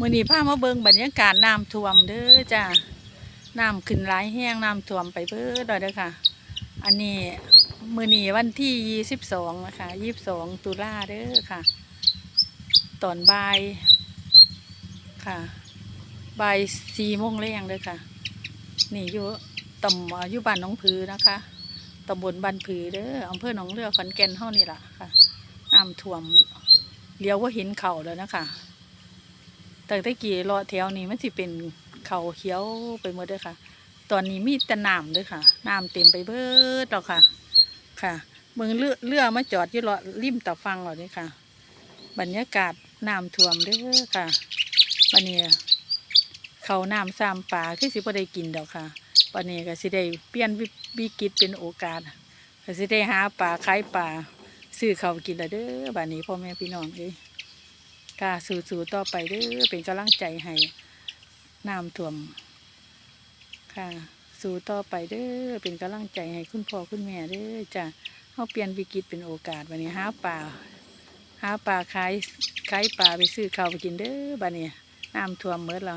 มื่อนี้พามาเบิงบรรยากาศน้ำท่วมเด้อจ้าน้ำขึ้นหลายแห้งน้ำท่วมไปเบิดเลยเด้อค่ะ อันนี้มื่อนี้วันที่ยี่สิบสองนะคะยี่สิบสองตุลาเด้อค่ะ ตอนบ่ายค่ะบ่ายสี่โมงแรงเด้อค่ะ นี่อยู่ตำอยู่บ้านหน้องผือนะคะตำบลบ้านผือเด้ออำเภอหนองเรือขอนแก่นเท่านี่ล่ะค่ะน้ำท่วมเลี้ยวว่าเห็นเขาแล้วนะคะ แต่ตะกี้รอแถวนี้มันสิเป็นเขาเขียวไปหมดเลยค่ะ ตอนนี้มีแต่น้ำด้วยค่ะน้ำเต็มไปเบิดแล้วค่ะ ค่ะเมืองเรือเรือมาจอดอยู่รอริมตะฟังเหล่านี้ค่ะ บรรยากาศน้ำท่วมเด้อค่ะบันนี้เขาน้ำซ้ำปลาคือสิบ่ได้กินดอกค่ะบันนี้ก็สิได้เปลี่ยนวิวิกฤตเป็นโอกาสก็สิได้หาปลาขายปลาซื้อเขากินละเด้อบันนี้พ่อแม่พี่น้องเอ้ย ค่ะสู้ๆต่อไปเด้อเป็นกำลังใจให้น้ำท่วม ค่ะ สู้ต่อไปเด้อเป็นกำลังใจให้คุณพ่อคุณแม่เด้อจ้ะเขาเปลี่ยนวิกฤตเป็นโอกาสวันนี้หาปลาหาปลาขายขายปลาไปซื้อข้าวไปกินเด้อบัดนี้น้ำท่วมเมื่อเรา